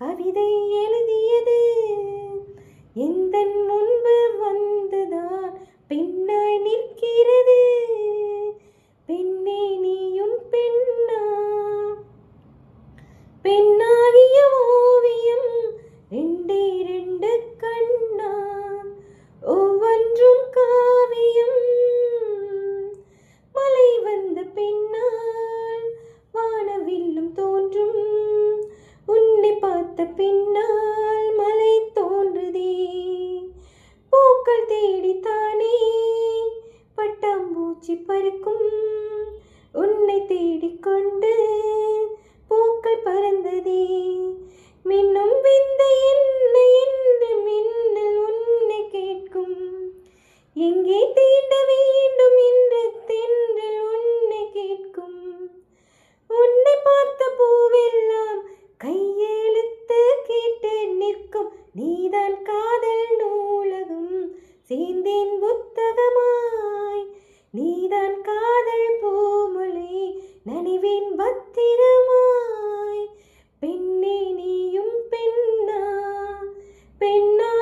கவிதை பின்னால் மலை தோன்றுதே. பூக்கள் தேடித்தானே பட்டாம்பூச்சி பறக்கும். உன்னை தேடிக்கொண்டு பூக்கள் பறந்ததே. மின்னும் விந்த என்ன என்று மின்னல் உன்னை கேட்கும். எங்கே தே